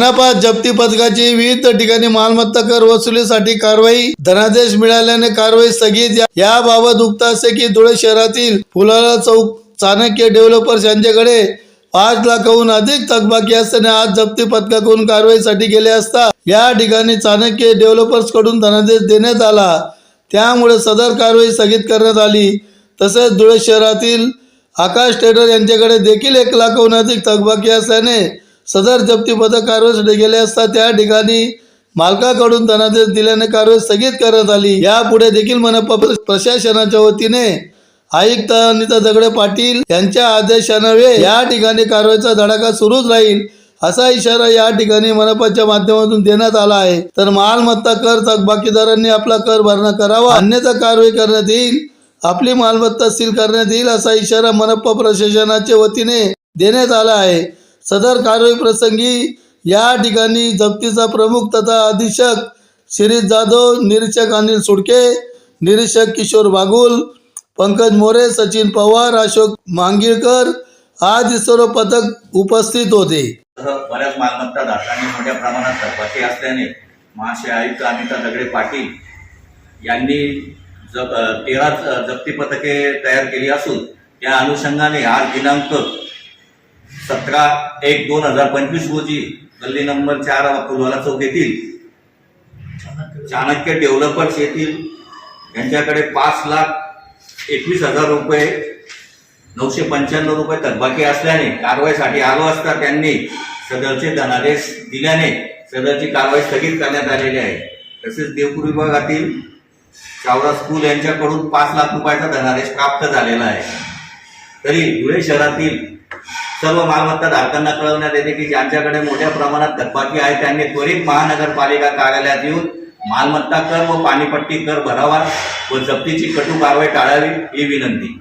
मनपा जप्ती पथकाची विविध ठिकाणी मालमत्ता कर वसुलीसाठी कारवाई धनादेश मिळाल्याने कारवाई स्थगित याबाबत उक्त असे की धुळे शहरातील फुलाला चौक चाणक्य डेव्हलपर्स यांच्याकडे पाच लाखाहून अधिक थकबाकी असताना आज जप्ती पथकाकडून कारवाईसाठी गेले असता या ठिकाणी चाणक्य डेव्हलपर्सकडून धनादेश देण्यात आला. त्यामुळे सदर कारवाई स्थगित करण्यात आली. तसेच धुळे शहरातील आकाश टेडर यांच्याकडे देखील एक लाखाहून अधिक थकबाकी असल्याने सदर जप्ती कारवाई गेले असता त्या ठिकाणी मालकाकडून धनादेश दिल्याने कारवाई स्थगित करण्यात आली. यापुढे देखील मनपा प्रशासनाच्या वतीने आयुक्त अनिता दगडे पाटील यांच्या आदेशानवे या ठिकाणी कारवाईचा धडाका सुरूच राहील असा इशारा या ठिकाणी मनपाच्या माध्यमातून देण्यात आला आहे. तर मालमत्ता कर थकबाकीदारांनी आपला कर भरणा करावा अन्यथा कारवाई करण्यात येईल आपली मालमत्ता सील करण्यात येईल असा इशारा मनपा प्रशासनाच्या वतीने देण्यात आला आहे. सदर कारवाई प्रसंगी या ठिकाणी जप्तीचा प्रमुख तथा अधीक्षक शिरीष जाधव निरीक्षक अनिल सुडके निरीक्षक किशोर बागुल पंकज मोरे सचिन पवार अशोक मांगिळकर आदी सर्व पथक उपस्थित होते. बऱ्याच मालमत्ता धारकांनी मोठ्या प्रमाणात थकबाकी असल्याने महाशय आयुक्त अमिता दगडे पाटील यांनी जप तेरा जप्ती पथके तयार केली असून त्या अनुषंगाने आज दिनांक सतरा एक दोन हजार पंचवीस रोजी गल्ली नंबर चार फुलवाला चौक येथील चाणक्य डेव्हलपर्स येथील यांच्याकडे पाच लाख एकवीस हजार रुपये नऊशे पंच्याण्णव रुपये थकबाकी असल्याने कारवाईसाठी आलो असता त्यांनी सदरचे धनादेश दिल्याने सदरची कारवाई स्थगित करण्यात आलेली आहे. तसेच देवपूर विभागातील चावरा स्कूल यांच्याकडून पाच लाख रुपयाचा धनादेश प्राप्त झालेला आहे. तरी धुळे शहरातील सर्व मालमत्ता धारकांना कळवण्यात येते की ज्यांच्याकडे मोठ्या प्रमाणात थकबाकी आहे त्यांनी त्वरित महानगरपालिका कार्यालयात येऊन मालमत्ता कर व पाणीपट्टी कर भरावा व जप्तीची कटू कारवाई टाळावी ही विनंती.